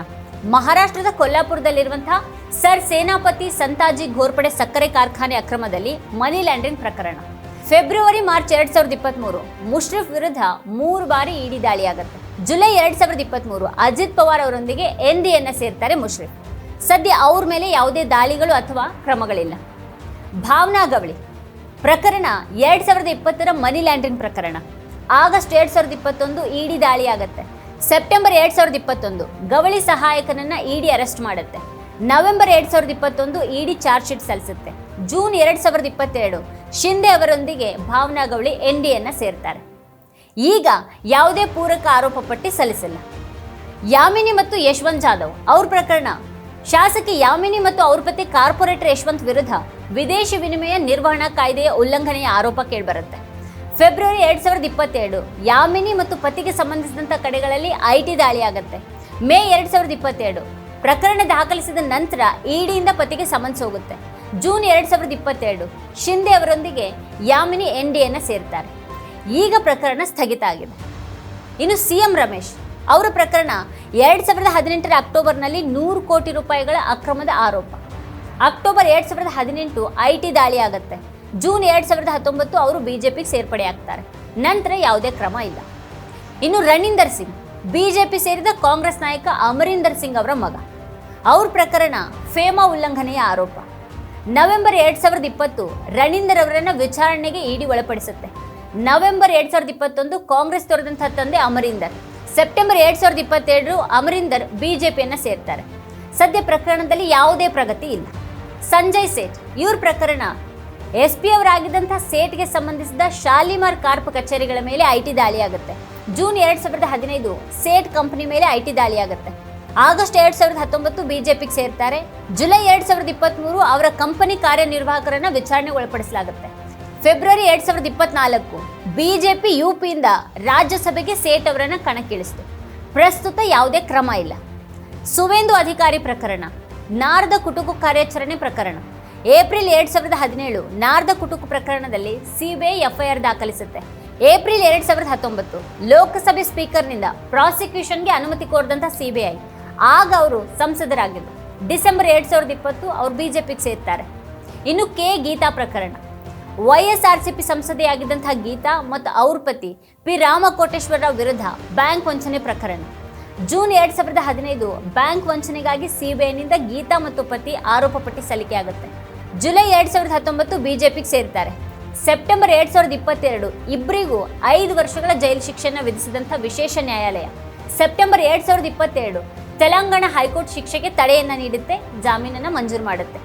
ಮಹಾರಾಷ್ಟ್ರದ ಕೊಲ್ಲಾಪುರದಲ್ಲಿರುವಂತಹ ಸರ್ ಸೇನಾಪತಿ ಸಂತಾಜಿ ಘೋರ್ಪಡೆ ಸಕ್ಕರೆ ಕಾರ್ಖಾನೆ ಅಕ್ರಮದಲ್ಲಿ ಮನಿ ಲ್ಯಾಂಡ್ರಿಂಗ್ ಪ್ರಕರಣ. ಫೆಬ್ರವರಿ ಮಾರ್ಚ್ ಎರಡ್ ಸಾವಿರದ ಇಪ್ಪತ್ಮೂರು ಮುಷ್ರಿಫ್ ವಿರುದ್ಧ ಮೂರು ಬಾರಿ ಇಡಿ ದಾಳಿಯಾಗುತ್ತೆ. ಜುಲೈ ಎರಡ್ ಸಾವಿರದ ಇಪ್ಪತ್ಮೂರು ಅಜಿತ್ ಪವಾರ್ ಅವರೊಂದಿಗೆ ಎನ್ ಸೇರ್ತಾರೆ ಮುಷ್ರಿಫ್. ಸದ್ಯ ಅವ್ರ ಮೇಲೆ ಯಾವುದೇ ದಾಳಿಗಳು ಅಥವಾ ಕ್ರಮಗಳಿಲ್ಲ. ಭಾವನಾ ಗವಳಿ. ಪ್ರಕರಣ ಎರಡ್ ಸಾವಿರದ ಇಪ್ಪತ್ತರ ಮನಿ ಲ್ಯಾಂಡ್ರಿಂಗ್ ಪ್ರಕರಣ. ಆಗಸ್ಟ್ ಎರಡ್ ಸಾವಿರದ ಇಪ್ಪತ್ತೊಂದು ಇಡಿ ದಾಳಿ ಆಗುತ್ತೆ ಸೆಪ್ಟೆಂಬರ್ ಎರಡ್ ಸಾವಿರದ ಇಪ್ಪತ್ತೊಂದು ಗವಳಿ ಸಹಾಯಕನನ್ನ ಇಡಿ ಅರೆಸ್ಟ್ ಮಾಡುತ್ತೆ. ನವೆಂಬರ್ ಎರಡ್ ಸಾವಿರದ ಇಪ್ಪತ್ತೊಂದು ಇಡಿ ಚಾರ್ಜ್ ಶೀಟ್ ಸಲ್ಲಿಸುತ್ತೆ. ಜೂನ್ ಎರಡ್ ಸಾವಿರದ ಇಪ್ಪತ್ತೆರಡು ಶಿಂದೆ ಅವರೊಂದಿಗೆ ಭಾವನಾ ಗವಳಿ ಎನ್ ಡಿಯನ್ನ ಸೇರ್ತಾರೆ. ಈಗ ಯಾವುದೇ ಪೂರಕ ಆರೋಪ ಪಟ್ಟಿ ಸಲ್ಲಿಸಿಲ್ಲ. ಯಾಮಿನಿ ಮತ್ತು ಯಶವಂತ್ ಜಾಧವ್ ಅವ್ರ ಪ್ರಕರಣ. ಶಾಸಕಿ ಯಾಮಿನಿ ಮತ್ತು ಅವ್ರ ಪತಿ ಕಾರ್ಪೊರೇಟರ್ ಯಶವಂತ್ ವಿರುದ್ಧ ವಿದೇಶಿ ವಿನಿಮಯ ನಿರ್ವಹಣಾ ಕಾಯ್ದೆಯ ಉಲ್ಲಂಘನೆಯ ಆರೋಪ ಕೇಳಿಬರುತ್ತೆ. ಫೆಬ್ರವರಿ ಎರಡ್ ಸಾವಿರದ ಇಪ್ಪತ್ತೆರಡು ಯಾಮಿನಿ ಮತ್ತು ಪತಿಗೆ ಸಂಬಂಧಿಸಿದಂಥ ಕಡೆಗಳಲ್ಲಿ ಐಟಿ ದಾಳಿಯಾಗುತ್ತೆ. ಮೇ ಎರಡ್ ಸಾವಿರದ ಇಪ್ಪತ್ತೆರಡು ಪ್ರಕರಣ ದಾಖಲಿಸಿದ ನಂತರ ಇಡಿಯಿಂದ ಪತಿಗೆ ಸಮನ್ಸ್ ಹೋಗುತ್ತೆ. ಜೂನ್ ಎರಡ್ ಸಾವಿರದ ಇಪ್ಪತ್ತೆರಡು ಶಿಂದೆ ಅವರೊಂದಿಗೆ ಯಾಮಿನಿ ಎನ್ ಡಿಯನ್ನು ಸೇರ್ತಾರೆ. ಈಗ ಪ್ರಕರಣ ಸ್ಥಗಿತ ಆಗಿದೆ. ಇನ್ನು ಸಿ ಎಂ ರಮೇಶ್ ಅವರ ಪ್ರಕರಣ ಎರಡ್ ಸಾವಿರದ ಹದಿನೆಂಟರ ಅಕ್ಟೋಬರ್ನಲ್ಲಿ ನೂರು ಕೋಟಿ ರೂಪಾಯಿಗಳ ಅಕ್ರಮದ ಆರೋಪ. ಅಕ್ಟೋಬರ್ ಎರಡ್ ಸಾವಿರದ ಹದಿನೆಂಟು ಐ ಟಿ ದಾಳಿ ಆಗುತ್ತೆ ಜೂನ್ ಎರಡ್ ಸಾವಿರದ ಹತ್ತೊಂಬತ್ತು ಅವರು ಬಿಜೆಪಿಗೆ ಸೇರ್ಪಡೆ ಆಗ್ತಾರೆ. ನಂತರ ಯಾವುದೇ ಕ್ರಮ ಇಲ್ಲ. ಇನ್ನು ರಣೀಂದರ್ ಸಿಂಗ್, ಬಿಜೆಪಿ ಸೇರಿದ ಕಾಂಗ್ರೆಸ್ ನಾಯಕ ಅಮರೀಂದರ್ ಸಿಂಗ್ ಅವರ ಮಗ. ಅವ್ರ ಪ್ರಕರಣ ಫೇಮಾ ಉಲ್ಲಂಘನೆಯ ಆರೋಪ. ನವೆಂಬರ್ ಎರಡ್ ಸಾವಿರದ ಇಪ್ಪತ್ತು ರಣೀಂದರ್ ಅವರನ್ನ ವಿಚಾರಣೆಗೆ ಇಡಿ ಒಳಪಡಿಸುತ್ತೆ. ನವೆಂಬರ್ ಎರಡ್ ಸಾವಿರದ ಇಪ್ಪತ್ತೊಂದು ಕಾಂಗ್ರೆಸ್ ತೊರೆದಂತಹ ತಂದೆ ಅಮರೀಂದರ್. ಸೆಪ್ಟೆಂಬರ್ ಎರಡ್ ಸಾವಿರದ ಇಪ್ಪತ್ತೆರಡು ಅಮರೀಂದರ್ ಪಿಯನ್ನು ಸೇರ್ತಾರೆ. ಸದ್ಯ ಪ್ರಕರಣದಲ್ಲಿ ಯಾವುದೇ ಪ್ರಗತಿ ಇಲ್ಲ. ಸಂಜಯ್ ಸೇಠ್. ಇವ್ರ ಪ್ರಕರಣ ಎಸ್ ಪಿ ಅವರಾಗಿದ್ದಂಥ ಸೇಟ್ಗೆ ಸಂಬಂಧಿಸಿದ ಶಾಲಿಮಾರ್ ಕಾರ್ಪ್ ಕಚೇರಿಗಳ ಮೇಲೆ ಐಟಿ ದಾಳಿ ಆಗುತ್ತೆ ಜೂನ್ ಎರಡ್ ಸಾವಿರದ ಹದಿನೈದು ಸೇಟ್ ಕಂಪನಿ ಮೇಲೆ ಐಟಿ ದಾಳಿ ಆಗುತ್ತೆ ಆಗಸ್ಟ್ ಎರಡ್ ಸಾವಿರದ ಹತ್ತೊಂಬತ್ತು ಬಿಜೆಪಿಗೆ ಸೇರ್ತಾರೆ. ಜುಲೈ ಎರಡ್ ಸಾವಿರದ ಇಪ್ಪತ್ಮೂರು ಅವರ ಕಂಪನಿ ಕಾರ್ಯನಿರ್ವಾಹಕರನ್ನ ವಿಚಾರಣೆಗೆ ಒಳಪಡಿಸಲಾಗುತ್ತೆ. ಫೆಬ್ರವರಿ ಎರಡ್ ಸಾವಿರದ ಇಪ್ಪತ್ನಾಲ್ಕು, ಬಿಜೆಪಿ ಯುಪಿಯಿಂದ ರಾಜ್ಯಸಭೆಗೆ ಸೇಟ್ ಅವರನ್ನ ಕಣಕ್ಕಿಳಿಸಿತು. ಪ್ರಸ್ತುತ ಯಾವುದೇ ಕ್ರಮ ಇಲ್ಲ. ಸುವೇಂದು ಅಧಿಕಾರಿ ಪ್ರಕರಣ ನಾರದ ಕುಟುಕು ಕಾರ್ಯಾಚರಣೆ ಪ್ರಕರಣ. ಏಪ್ರಿಲ್ ಎರಡ್ ಸಾವಿರದ ಹದಿನೇಳು ನಾರದ ಕುಟುಕು ಪ್ರಕರಣದಲ್ಲಿ ಸಿಬಿಐ ಎಫ್ಐಆರ್ ದಾಖಲಿಸುತ್ತೆ. ಏಪ್ರಿಲ್ ಎರಡ್ ಸಾವಿರದ ಹತ್ತೊಂಬತ್ತು ಲೋಕಸಭೆ ಸ್ಪೀಕರ್ನಿಂದ ಪ್ರಾಸಿಕ್ಯೂಷನ್ಗೆ ಅನುಮತಿ ಕೋರಿದಂಥ ಸಿಬಿಐ, ಆಗ ಅವರು ಸಂಸದರಾಗಿದ್ದರು ಡಿಸೆಂಬರ್ ಎರಡ್ ಸಾವಿರದ ಇಪ್ಪತ್ತು ಅವರು ಬಿಜೆಪಿಗೆ ಸೇರ್ತಾರೆ. ಇನ್ನು ಕೆ ಗೀತಾ ಪ್ರಕರಣ. ವೈಎಸ್ಆರ್ಸಿಪಿ ಸಂಸದೆಯಾಗಿದ್ದಂತಹ ಗೀತಾ ಮತ್ತು ಅವ್ರ ಪತಿ ಪಿ ರಾಮಕೋಟೇಶ್ವರರಾವ್ ವಿರುದ್ಧ ಬ್ಯಾಂಕ್ ವಂಚನೆ ಪ್ರಕರಣ. ಜೂನ್ ಎರಡ್ ಸಾವಿರದ ಹದಿನೈದು ಬ್ಯಾಂಕ್ ವಂಚನೆಗಾಗಿ ಸಿಬಿಐನಿಂದ ಗೀತಾ ಮತ್ತು ಪತಿ ಆರೋಪ ಪಟ್ಟಿ ಸಲ್ಲಿಕೆಯಾಗುತ್ತೆ. ಜುಲೈ ಎರಡ್ ಸಾವಿರದ ಹತ್ತೊಂಬತ್ತು ಬಿಜೆಪಿಗೆ ಸೇರ್ತಾರೆ. ಸೆಪ್ಟೆಂಬರ್ ಎರಡ್ ಸಾವಿರದ ಇಪ್ಪತ್ತೆರಡು ಇಬ್ಬರಿಗೂ ಐದು ವರ್ಷಗಳ ಜೈಲು ಶಿಕ್ಷೆಯನ್ನು ವಿಧಿಸಿದಂಥ ವಿಶೇಷ ನ್ಯಾಯಾಲಯ. ಸೆಪ್ಟೆಂಬರ್ ಎರಡ್ ಸಾವಿರದ ಇಪ್ಪತ್ತೆರಡು ತೆಲಂಗಾಣ ಹೈಕೋರ್ಟ್ ಶಿಕ್ಷೆಗೆ ತಡೆಯನ್ನ ನೀಡುತ್ತೆ, ಜಾಮೀನನ್ನ ಮಂಜೂರು ಮಾಡುತ್ತೆ.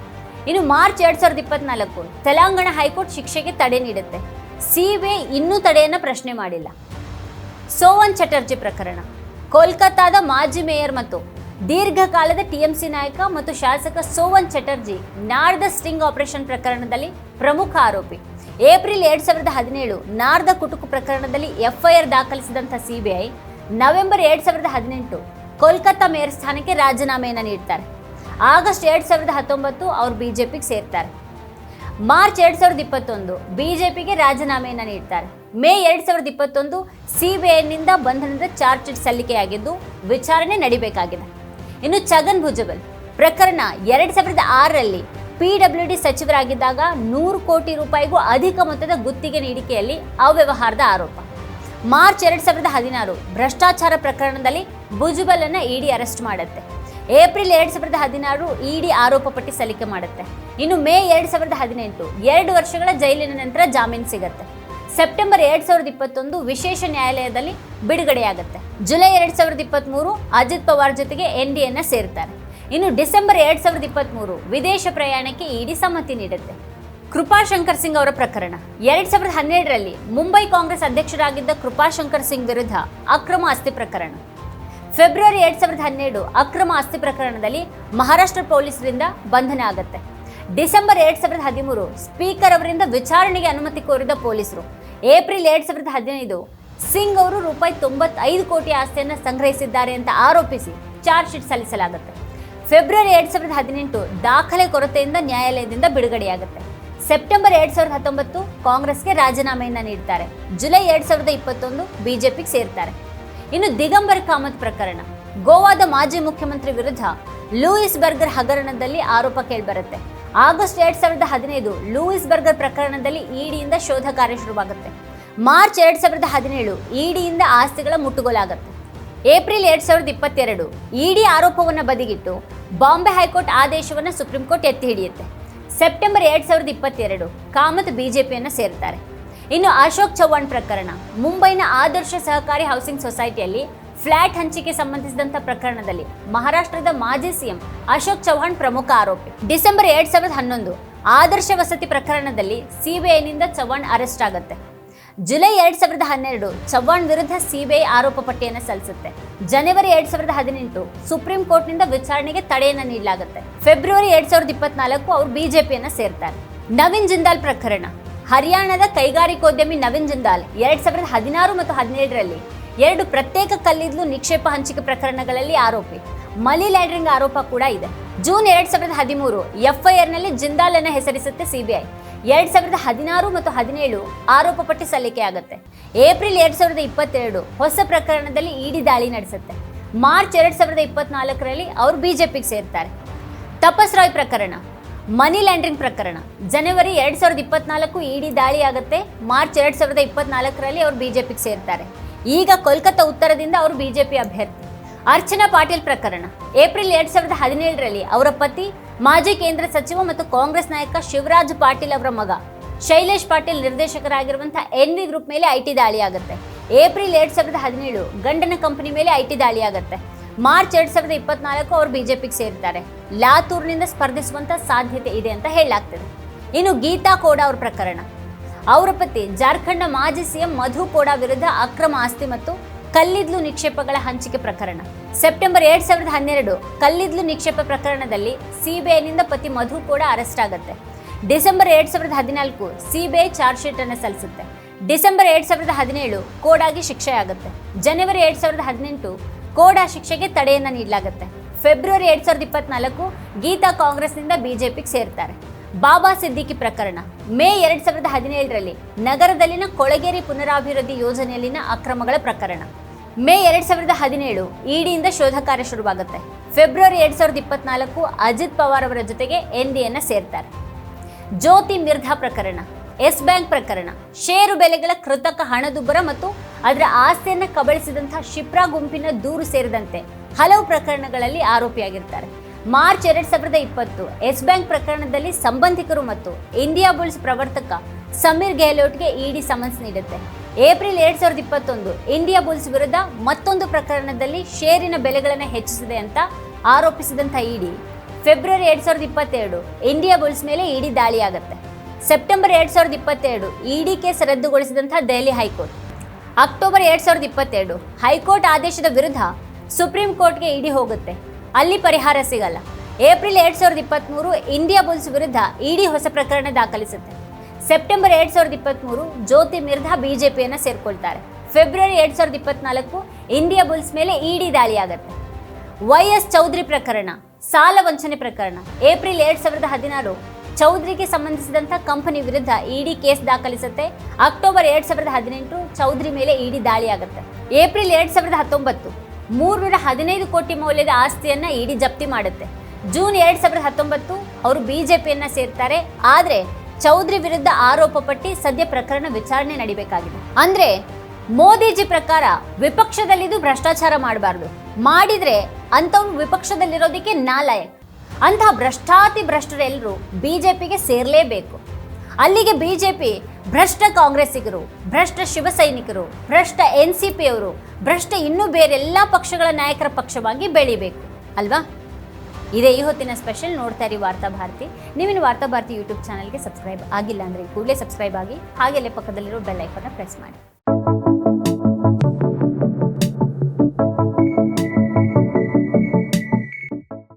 ಇನ್ನು ಮಾರ್ಚ್ ಎರಡ್ ಸಾವಿರದ ಇಪ್ಪತ್ನಾಲ್ಕು ತೆಲಂಗಾಣ ಹೈಕೋರ್ಟ್ ಶಿಕ್ಷೆಗೆ ತಡೆ ನೀಡುತ್ತೆ. ಸಿಬಿಐ ಇನ್ನೂ ತಡೆಯನ್ನ ಪ್ರಶ್ನೆ ಮಾಡಿಲ್ಲ. ಸೋವನ್ ಚಟರ್ಜಿ ಪ್ರಕರಣ. ಕೋಲ್ಕತ್ತಾದ ಮಾಜಿ ಮೇಯರ್ ಮತ್ತು ದೀರ್ಘಕಾಲದ ಟಿಎಂಸಿ ನಾಯಕ ಮತ್ತು ಶಾಸಕ ಸೋವನ್ ಚಟರ್ಜಿ ನಾರ್ದ ಸ್ಟಿಂಗ್ ಆಪರೇಷನ್ ಪ್ರಕರಣದಲ್ಲಿ ಪ್ರಮುಖ ಆರೋಪಿ. ಏಪ್ರಿಲ್ ಎರಡ್ ಸಾವಿರದ ಹದಿನೇಳು ನಾರ್ದ ಕುಟುಕು ಪ್ರಕರಣದಲ್ಲಿ ಎಫ್ಐಆರ್ ದಾಖಲಿಸಿದಂಥ ಸಿಬಿಐ ನವೆಂಬರ್ ಎರಡ್ ಸಾವಿರದ ಹದಿನೆಂಟು ಕೋಲ್ಕತ್ತಾ ಮೇಯರ್ ಸ್ಥಾನಕ್ಕೆ ರಾಜೀನಾಮೆಯನ್ನು ನೀಡ್ತಾರೆ. ಆಗಸ್ಟ್ ಎರಡ್ ಸಾವಿರದ ಹತ್ತೊಂಬತ್ತು ಅವರು ಬಿಜೆಪಿಗೆ ಸೇರ್ತಾರೆ. ಮಾರ್ಚ್ ಎರಡ್ ಸಾವಿರದ ಇಪ್ಪತ್ತೊಂದು ಬಿಜೆಪಿಗೆ ರಾಜೀನಾಮೆಯನ್ನು ನೀಡ್ತಾರೆ. ಮೇ ಎರಡ್ ಸಾವಿರದ ಇಪ್ಪತ್ತೊಂದು ಸಿಬಿಐನಿಂದ ಬಂಧನದ ಚಾರ್ಜ್ ಶೀಟ್ ಸಲ್ಲಿಕೆಯಾಗಿದ್ದು ವಿಚಾರಣೆ ನಡಿಬೇಕಾಗಿದೆ. ಇನ್ನು ಛಗನ್ ಭುಜಬಲ್ ಪ್ರಕರಣ ಎರಡ್ ಸಾವಿರದ ಆರರಲ್ಲಿ ಪಿಡಬ್ಲ್ಯೂ ಡಿ ಸಚಿವರಾಗಿದ್ದಾಗ ನೂರು ಕೋಟಿ ರೂಪಾಯಿಗೂ ಅಧಿಕ ಮೊತ್ತದ ಗುತ್ತಿಗೆ ನೀಡಿಕೆಯಲ್ಲಿ ಅವ್ಯವಹಾರದ ಆರೋಪ. ಮಾರ್ಚ್ ಎರಡ್ ಸಾವಿರದ ಹದಿನಾರು ಭ್ರಷ್ಟಾಚಾರ ಪ್ರಕರಣದಲ್ಲಿ ಭುಜಬಲ್ ಅನ್ನ ಇಡಿ ಅರೆಸ್ಟ್ ಮಾಡುತ್ತೆ. ಏಪ್ರಿಲ್ ಎರಡು ಸಾವಿರದ ಹದಿನಾರು ಇಡಿ ಆರೋಪ ಪಟ್ಟಿ ಸಲ್ಲಿಕೆ ಮಾಡುತ್ತೆ. ಇನ್ನು ಮೇ ಎರಡ್ ಸಾವಿರದ ಹದಿನೆಂಟು, ಎರಡು ವರ್ಷಗಳ ಜೈಲಿನ ನಂತರ ಜಾಮೀನು ಸಿಗುತ್ತೆ. ಸೆಪ್ಟೆಂಬರ್ ಎರಡ್ ಸಾವಿರದ ಇಪ್ಪತ್ತೊಂದು ವಿಶೇಷ ನ್ಯಾಯಾಲಯದಲ್ಲಿ ಬಿಡುಗಡೆಯಾಗುತ್ತೆ. ಜುಲೈ ಎರಡ್ ಸಾವಿರದ ಇಪ್ಪತ್ತ್ಮೂರು ಅಜಿತ್ ಪವಾರ್ ಜೊತೆಗೆ ಎನ್ ಡಿ ಎನ್ನ ಸೇರ್ತಾರೆ. ಇನ್ನು ಡಿಸೆಂಬರ್ ಎರಡ್ ಸಾವಿರದ ಇಪ್ಪತ್ತ್ಮೂರು ವಿದೇಶ ಪ್ರಯಾಣಕ್ಕೆ ಇಡಿ ಸಮ್ಮತಿ ನೀಡುತ್ತೆ. ಕೃಪಾಶಂಕರ್ ಸಿಂಗ್ ಅವರ ಪ್ರಕರಣ. ಎರಡು ಸಾವಿರದ ಹನ್ನೆರಡರಲ್ಲಿ ಮುಂಬೈ ಕಾಂಗ್ರೆಸ್ ಅಧ್ಯಕ್ಷರಾಗಿದ್ದ ಕೃಪಾಶಂಕರ್ ಸಿಂಗ್ ವಿರುದ್ಧ ಅಕ್ರಮ ಆಸ್ತಿ ಪ್ರಕರಣ. ಫೆಬ್ರವರಿ ಎರಡ್ ಸಾವಿರದ ಹನ್ನೆರಡು ಅಕ್ರಮ ಆಸ್ತಿ ಪ್ರಕರಣದಲ್ಲಿ ಮಹಾರಾಷ್ಟ್ರ ಪೊಲೀಸರಿಂದ ಬಂಧನ ಆಗುತ್ತೆ. ಡಿಸೆಂಬರ್ ಎರಡ್ ಸಾವಿರದ ಹದಿಮೂರು ಸ್ಪೀಕರ್ ಅವರಿಂದ ವಿಚಾರಣೆಗೆ ಅನುಮತಿ ಕೋರಿದ ಪೊಲೀಸರು, ಏಪ್ರಿಲ್ ಎರಡ್ ಸಾವಿರದ ಹದಿನೈದು ಸಿಂಗ್ ಅವರು ರೂಪಾಯಿ ತೊಂಬತ್ತೈದು ಕೋಟಿ ಆಸ್ತಿಯನ್ನು ಸಂಗ್ರಹಿಸಿದ್ದಾರೆ ಅಂತ ಆರೋಪಿಸಿ ಚಾರ್ಜ್ ಶೀಟ್ ಸಲ್ಲಿಸಲಾಗುತ್ತೆ. ಫೆಬ್ರವರಿ ಎರಡ್ ಸಾವಿರದ ಹದಿನೆಂಟು ದಾಖಲೆ ಕೊರತೆಯಿಂದ ನ್ಯಾಯಾಲಯದಿಂದ ಬಿಡುಗಡೆಯಾಗುತ್ತೆ. ಸೆಪ್ಟೆಂಬರ್ ಎರಡ್ ಸಾವಿರದ ಹತ್ತೊಂಬತ್ತು ಕಾಂಗ್ರೆಸ್ಗೆ ರಾಜೀನಾಮೆಯನ್ನು ನೀಡ್ತಾರೆ. ಜುಲೈ ಎರಡ್ ಸಾವಿರದ ಇಪ್ಪತ್ತೊಂದು ಬಿಜೆಪಿಗೆ ಸೇರ್ತಾರೆ. ಇನ್ನು ದಿಗಂಬರ್ ಕಾಮತ್ ಪ್ರಕರಣ. ಗೋವಾದ ಮಾಜಿ ಮುಖ್ಯಮಂತ್ರಿ ವಿರುದ್ಧ ಲೂಯಿಸ್ ಬರ್ಗರ್ ಹಗರಣದಲ್ಲಿ ಆರೋಪ ಕೇಳಿಬರುತ್ತೆ. ಆಗಸ್ಟ್ ಎರಡ್ ಸಾವಿರದ ಹದಿನೈದು ಲೂಯಿಸ್ ಬರ್ಗರ್ ಪ್ರಕರಣದಲ್ಲಿ ಇಡಿಯಿಂದ ಶೋಧ ಕಾರ್ಯ ಶುರುವಾಗುತ್ತೆ. ಮಾರ್ಚ್ ಎರಡ್ ಸಾವಿರದ ಹದಿನೇಳು ಇಡಿಯಿಂದ ಆಸ್ತಿಗಳ ಮುಟ್ಟುಗೋಲಾಗುತ್ತೆ. ಏಪ್ರಿಲ್ ಎರಡ್ ಸಾವಿರದ ಇಪ್ಪತ್ತೆರಡು ಇಡಿ ಆರೋಪವನ್ನು ಬದಿಗಿಟ್ಟು ಬಾಂಬೆ ಹೈಕೋರ್ಟ್ ಆದೇಶವನ್ನು ಸುಪ್ರೀಂ ಕೋರ್ಟ್ ಎತ್ತಿ ಹಿಡಿಯುತ್ತೆ. ಸೆಪ್ಟೆಂಬರ್ ಎರಡ್ ಸಾವಿರದ ಇಪ್ಪತ್ತೆರಡು ಕಾಮತ್ ಬಿಜೆಪಿಯನ್ನು ಸೇರ್ತಾರೆ. ಇನ್ನು ಅಶೋಕ್ ಚವ್ಹಾಣ್ ಪ್ರಕರಣ. ಮುಂಬೈನ ಆದರ್ಶ ಸಹಕಾರಿ ಹೌಸಿಂಗ್ ಸೊಸೈಟಿಯಲ್ಲಿ ಫ್ಲಾಟ್ ಹಂಚಿಕೆ ಸಂಬಂಧಿಸಿದಂಥ ಪ್ರಕರಣದಲ್ಲಿ ಮಹಾರಾಷ್ಟ್ರದ ಮಾಜಿ ಸಿಎಂ ಅಶೋಕ್ ಚವ್ಹಾಣ್ ಪ್ರಮುಖ ಆರೋಪಿ. ಡಿಸೆಂಬರ್ ಎರಡ್ ಸಾವಿರದ ಹನ್ನೊಂದು ಆದರ್ಶ ವಸತಿ ಪ್ರಕರಣದಲ್ಲಿ ಸಿಬಿಐನಿಂದ ಚವ್ಹಾಣ್ ಅರೆಸ್ಟ್ ಆಗುತ್ತೆ. ಜುಲೈ ಎರಡ್ ಸಾವಿರದ ಹನ್ನೆರಡು ಚವ್ಹಾಣ್ ವಿರುದ್ಧ ಸಿಬಿಐ ಆರೋಪ ಪಟ್ಟಿಯನ್ನು ಸಲ್ಲಿಸುತ್ತೆ. ಜನವರಿ ಎರಡ್ ಸಾವಿರದ ಹದಿನೆಂಟು ಸುಪ್ರೀಂ ಕೋರ್ಟ್ನಿಂದ ವಿಚಾರಣೆಗೆ ತಡೆಯನ್ನು ನೀಡಲಾಗುತ್ತೆ. ಫೆಬ್ರವರಿ ಎರಡ್ ಸಾವಿರದ ಇಪ್ಪತ್ನಾಲ್ಕು ಅವರು ಬಿಜೆಪಿಯನ್ನ ಸೇರ್ತಾರೆ. ನವೀನ್ ಜಿಂದಾಲ್ ಪ್ರಕರಣ. ಹರಿಯಾಣದ ಕೈಗಾರಿಕೋದ್ಯಮಿ ನವೀನ್ ಜಿಂದಾಲ್ ಎರಡ್ ಸಾವಿರದ ಹದಿನಾರು ಮತ್ತು ಹದಿನೇಳರಲ್ಲಿ ಎರಡು ಪ್ರತ್ಯೇಕ ಕಲ್ಲಿದ್ದಲು ನಿಕ್ಷೇಪ ಹಂಚಿಕೆ ಪ್ರಕರಣಗಳಲ್ಲಿ ಆರೋಪಿ. ಮನಿ ಲ್ಯಾಂಡ್ರಿಂಗ್ ಆರೋಪ ಕೂಡ ಇದೆ. ಜೂನ್ ಎರಡ್ ಸಾವಿರದ ಹದಿಮೂರು ಎಫ್ಐಆರ್ನಲ್ಲಿ ಅನ್ನು ಹೆಸರಿಸುತ್ತೆ ಸಿಬಿಐ. ಎರಡ್ ಸಾವಿರದ ಹದಿನಾರು ಮತ್ತು ಹದಿನೇಳು ಆರೋಪ ಪಟ್ಟಿ ಸಲ್ಲಿಕೆಯಾಗುತ್ತೆ ಏಪ್ರಿಲ್ ಎರಡ್ ಸಾವಿರದ ಇಪ್ಪತ್ತೆರಡು ಹೊಸ ಪ್ರಕರಣದಲ್ಲಿ ಇಡಿ ದಾಳಿ ನಡೆಸುತ್ತೆ. ಮಾರ್ಚ್ ಎರಡ್ ಸಾವಿರದ ಇಪ್ಪತ್ನಾಲ್ಕರಲ್ಲಿ ಅವರು ಬಿಜೆಪಿಗೆ ಸೇರ್ತಾರೆ. ತಪಸ್ ರಾಯ್ ಪ್ರಕರಣ. ಮನಿ ಲ್ಯಾಂಡ್ರಿಂಗ್ ಪ್ರಕರಣ. ಜನವರಿ ಎರಡ್ ಸಾವಿರದ ಇಪ್ಪತ್ನಾಲ್ಕು ಇಡಿ ದಾಳಿ ಆಗುತ್ತೆ ಮಾರ್ಚ್ ಎರಡ್ ಸಾವಿರದ ಇಪ್ಪತ್ನಾಲ್ಕರಲ್ಲಿ ಅವರು ಬಿಜೆಪಿಗೆ ಸೇರ್ತಾರೆ. ಈಗ ಕೋಲ್ಕತ್ತಾ ಉತ್ತರದಿಂದ ಅವರು ಬಿಜೆಪಿ ಅಭ್ಯರ್ಥಿ. ಅರ್ಚನಾ ಪಾಟೀಲ್ ಪ್ರಕರಣ. ಏಪ್ರಿಲ್ ಎರಡ್ ಸಾವಿರದ ಹದಿನೇಳರಲ್ಲಿ ಅವರ ಪತಿ, ಮಾಜಿ ಕೇಂದ್ರ ಸಚಿವ ಮತ್ತು ಕಾಂಗ್ರೆಸ್ ನಾಯಕ ಶಿವರಾಜ್ ಪಾಟೀಲ್ ಅವರ ಮಗ. ಶೈಲೇಶ್ ಪಾಟೀಲ್ ನಿರ್ದೇಶಕರಾಗಿರುವಂತಹ ಎನ್ ವಿ ಗ್ರೂಪ್ ಮೇಲೆ ಐಟಿ ದಾಳಿ ಆಗುತ್ತೆ ಏಪ್ರಿಲ್ ಎರಡ್ ಸಾವಿರದ ಹದಿನೇಳು ಗಂಡನ ಕಂಪನಿ ಮೇಲೆ ಐಟಿ ದಾಳಿ ಆಗುತ್ತೆ ಮಾರ್ಚ್ ಎರಡ್ ಸಾವಿರದ ಇಪ್ಪತ್ನಾಲ್ಕು ಅವರು ಬಿಜೆಪಿಗೆ ಸೇರಿದ್ದಾರೆ. ಲಾತೂರ್ನಿಂದ ಸ್ಪರ್ಧಿಸುವಂತ ಸಾಧ್ಯತೆ ಇದೆ ಅಂತ ಹೇಳಲಾಗ್ತದೆ. ಇನ್ನು ಗೀತಾ ಕೋಡ ಅವ್ರ ಪ್ರಕರಣ. ಅವರ ಪತಿ ಜಾರ್ಖಂಡ್ನ ಮಾಜಿ ಸಿಎಂ ಮಧು ಕೋಡ ವಿರುದ್ಧ ಅಕ್ರಮ ಆಸ್ತಿ ಮತ್ತು ಕಲ್ಲಿದ್ಲು ನಿಕ್ಷೇಪಗಳ ಹಂಚಿಕೆ ಪ್ರಕರಣ. ಸೆಪ್ಟೆಂಬರ್ ಎರಡ್ ಸಾವಿರದ ಹನ್ನೆರಡು ಕಲ್ಲಿದ್ಲು ನಿಕ್ಷೇಪ ಪ್ರಕರಣದಲ್ಲಿ ಸಿಬಿಐನಿಂದ ಪತಿ ಮಧು ಕೋಡ ಅರೆಸ್ಟ್ ಆಗುತ್ತೆ. ಡಿಸೆಂಬರ್ ಎರಡ್ ಸಾವಿರದ ಹದಿನಾಲ್ಕು ಸಿಬಿಐ ಚಾರ್ಜ್ ಶೀಟ್ ಅನ್ನು ಸಲ್ಲಿಸುತ್ತೆ. ಡಿಸೆಂಬರ್ ಎರಡ್ ಸಾವಿರದ ಹದಿನೇಳು ಕೋಡಾಗಿ ಶಿಕ್ಷೆ ಆಗುತ್ತೆ ಜನವರಿ ಎರಡ್ ಸಾವಿರದ ಹದಿನೆಂಟು ಕೋಡಾ ಶಿಕ್ಷೆಗೆ ತಡೆಯನ್ನು ನೀಡಲಾಗುತ್ತೆ. ಫೆಬ್ರವರಿ ಎರಡ್ ಸಾವಿರದ ಇಪ್ಪತ್ನಾಲ್ಕು ಗೀತಾ ಕಾಂಗ್ರೆಸ್ನಿಂದ ಬಿಜೆಪಿಗೆ ಸೇರ್ತಾರೆ. ಬಾಬಾ ಸಿದ್ದಿಕಿ ಪ್ರಕರಣ. ಮೇ ಎರಡ್ ಸಾವಿರದ ಹದಿನೇಳರಲ್ಲಿ ನಗರದಲ್ಲಿನ ಕೊಳಗೇರಿ ಪುನರಾಭಿವೃದ್ಧಿ ಯೋಜನೆಯಲ್ಲಿನ ಅಕ್ರಮಗಳ ಪ್ರಕರಣ. ಮೇ ಎರಡ್ ಸಾವಿರದ ಹದಿನೇಳು ಇಡಿಯಿಂದ ಶೋಧ ಕಾರ್ಯ ಶುರುವಾಗುತ್ತೆ. ಫೆಬ್ರವರಿ ಎರಡ್ ಸಾವಿರದ ಇಪ್ಪತ್ನಾಲ್ಕು ಅಜಿತ್ ಪವಾರ್ ಅವರ ಜೊತೆಗೆ ಎನ್ಡಿಎನ್ನ ಸೇರ್ತಾರೆ. ಜ್ಯೋತಿ ಮಿರ್ಧಾ ಪ್ರಕರಣ. ಎಸ್ ಬ್ಯಾಂಕ್ ಪ್ರಕರಣ. ಷೇರು ಬೆಲೆಗಳ ಕೃತಕ ಹಣದುಬ್ಬರ ಮತ್ತು ಅದರ ಆಸ್ತಿಯನ್ನು ಕಬಳಿಸಿದಂತಹ ಶಿಪ್ರಾ ಗುಂಪಿನ ದೂರು ಸೇರಿದಂತೆ ಹಲವು ಪ್ರಕರಣಗಳಲ್ಲಿ ಆರೋಪಿಯಾಗಿರ್ತಾರೆ. ಮಾರ್ಚ್ ಎರಡ್ ಸಾವಿರದ ಇಪ್ಪತ್ತು ಎಸ್ ಬ್ಯಾಂಕ್ ಪ್ರಕರಣದಲ್ಲಿ ಸಂಬಂಧಿಕರು ಮತ್ತು ಇಂಡಿಯಾ ಬುಲ್ಸ್ ಪ್ರವರ್ತಕ ಸಮೀರ್ ಗೆಹ್ಲೋಟ್ಗೆ ಇಡಿ ಸಮನ್ಸ್ ನೀಡುತ್ತೆ. ಏಪ್ರಿಲ್ ಎರಡ್ ಸಾವಿರದ ಇಪ್ಪತ್ತೊಂದು ಇಂಡಿಯಾ ಬುಲ್ಸ್ ವಿರುದ್ಧ ಮತ್ತೊಂದು ಪ್ರಕರಣದಲ್ಲಿ ಷೇರಿನ ಬೆಲೆಗಳನ್ನು ಹೆಚ್ಚಿಸಿದೆ ಅಂತ ಆರೋಪಿಸಿದಂಥ ಇಡಿ. ಫೆಬ್ರವರಿ ಎರಡ್ ಸಾವಿರದ ಇಪ್ಪತ್ತೆರಡು ಇಂಡಿಯಾ ಬುಲ್ಸ್ ಮೇಲೆ ಇಡಿ ದಾಳಿಯಾಗುತ್ತೆ. ಸೆಪ್ಟೆಂಬರ್ ಎರಡ್ ಸಾವಿರದ ಇಪ್ಪತ್ತೆರಡು ಇಡಿ ಕೇಸ್ ರದ್ದುಗೊಳಿಸಿದಂತಹ ದೆಹಲಿ ಹೈಕೋರ್ಟ್. ಅಕ್ಟೋಬರ್ ಎರಡ್ ಸಾವಿರದ ಇಪ್ಪತ್ತೆರಡು ಹೈಕೋರ್ಟ್ ಆದೇಶದ ವಿರುದ್ಧ ಸುಪ್ರೀಂ ಕೋರ್ಟ್ಗೆ ಇಡಿ ಹೋಗುತ್ತೆ. ಅಲ್ಲಿ ಪರಿಹಾರ ಸಿಗಲ್ಲ. ಏಪ್ರಿಲ್ ಎರಡ್ ಸಾವಿರದ ಇಪ್ಪತ್ತ್ಮೂರು ಇಂಡಿಯಾ ಬುಲ್ಸ್ ವಿರುದ್ಧ ಇಡಿ ಹೊಸ ಪ್ರಕರಣ ದಾಖಲಿಸುತ್ತೆ. ಸೆಪ್ಟೆಂಬರ್ ಎರಡ್ ಸಾವಿರದ ಇಪ್ಪತ್ತ್ಮೂರು ಜ್ಯೋತಿ ಮಿರ್ಧಾ ಬಿಜೆಪಿಯನ್ನು ಸೇರ್ಕೊಳ್ತಾರೆ. ಫೆಬ್ರವರಿ ಎರಡ್ ಸಾವಿರದ ಇಪ್ಪತ್ನಾಲ್ಕು ಇಂಡಿಯಾ ಬುಲ್ಸ್ ಮೇಲೆ ಇಡಿ ದಾಳಿಯಾಗುತ್ತೆ. ವೈ ಎಸ್ ಚೌಧರಿ ಪ್ರಕರಣ, ಸಾಲ ವಂಚನೆ ಪ್ರಕರಣ, ಏಪ್ರಿಲ್ ಎರಡ್ ಸಾವಿರದ ಹದಿನಾರು ಚೌಧರಿಗೆ ಸಂಬಂಧಿಸಿದಂಥ ಕಂಪನಿ ವಿರುದ್ಧ ಇಡಿ ಕೇಸ್ ದಾಖಲಿಸುತ್ತೆ. ಅಕ್ಟೋಬರ್ ಎರಡ್ ಸಾವಿರದ ಹದಿನೆಂಟು ಚೌಧರಿ ಮೇಲೆ ಇಡಿ ದಾಳಿಯಾಗುತ್ತೆ. ಏಪ್ರಿಲ್ ಎರಡ್ ಸಾವಿರದ ಹತ್ತೊಂಬತ್ತು, ಮೂರ್ನೂರ ಹದಿನೈದು ಕೋಟಿ ಮೌಲ್ಯದ ಆಸ್ತಿಯನ್ನ ಇಡಿ ಜಪ್ತಿ ಮಾಡುತ್ತೆ. ಜೂನ್ ಎರಡ್ ಸಾವಿರದ ಹತ್ತೊಂಬತ್ತು ಅವರು ಬಿಜೆಪಿಯನ್ನ ಸೇರ್ತಾರೆ. ಆದ್ರೆ ಚೌಧರಿ ವಿರುದ್ಧ ಆರೋಪ ಪಟ್ಟಿ ಸದ್ಯ ಪ್ರಕರಣ ವಿಚಾರಣೆ ನಡಿಬೇಕಾಗಿದೆ. ಅಂದ್ರೆ ಮೋದಿಜಿ ಪ್ರಕಾರ ವಿಪಕ್ಷದಲ್ಲಿದ್ದು ಭ್ರಷ್ಟಾಚಾರ ಮಾಡಬಾರ್ದು. ಮಾಡಿದ್ರೆ ಅಂಥವ್ರು ವಿಪಕ್ಷದಲ್ಲಿರೋದಕ್ಕೆ ನಾಲಾಯಕ್. ಅಂತಹ ಭ್ರಷ್ಟಾತಿ ಭ್ರಷ್ಟರೆಲ್ಲರೂ ಬಿ ಜೆ ಪಿಗೆ ಸೇರಲೇಬೇಕು. ಅಲ್ಲಿಗೆ ಬಿ ಜೆ ಪಿ ಭ್ರಷ್ಟ ಕಾಂಗ್ರೆಸ್ಸಿಗರು, ಭ್ರಷ್ಟ ಶಿವಸೈನಿಕರು, ಭ್ರಷ್ಟ ಎನ್ ಸಿ ಪಿ ಅವರು ಭ್ರಷ್ಟ ಇನ್ನೂ ಬೇರೆಲ್ಲ ಪಕ್ಷಗಳ ನಾಯಕರ ಪಕ್ಷವಾಗಿ ಬೆಳಿಬೇಕು. ಅಲ್ವಾ? ಇದೇ ಈ ಹೊತ್ತಿನ ಸ್ಪೆಷಲ್ ನೋಡ್ತಾ ಇರಿ ವಾರ್ತಾ ಭಾರತಿ. ನೀವಿನ ವಾರ್ತಾ ಭಾರತಿ ಯೂಟ್ಯೂಬ್ ಚಾನಲ್ಗೆ ಸಬ್ಸ್ಕ್ರೈಬ್ ಆಗಿಲ್ಲ ಅಂದರೆ ಕೂಡಲೇ ಸಬ್ಸ್ಕ್ರೈಬ್ ಆಗಿ ಹಾಗೆಲ್ಲೇ ಪಕ್ಕದಲ್ಲಿರೋ ಬೆಲ್ ಐಕನ್ನ ಪ್ರೆಸ್ ಮಾಡಿ.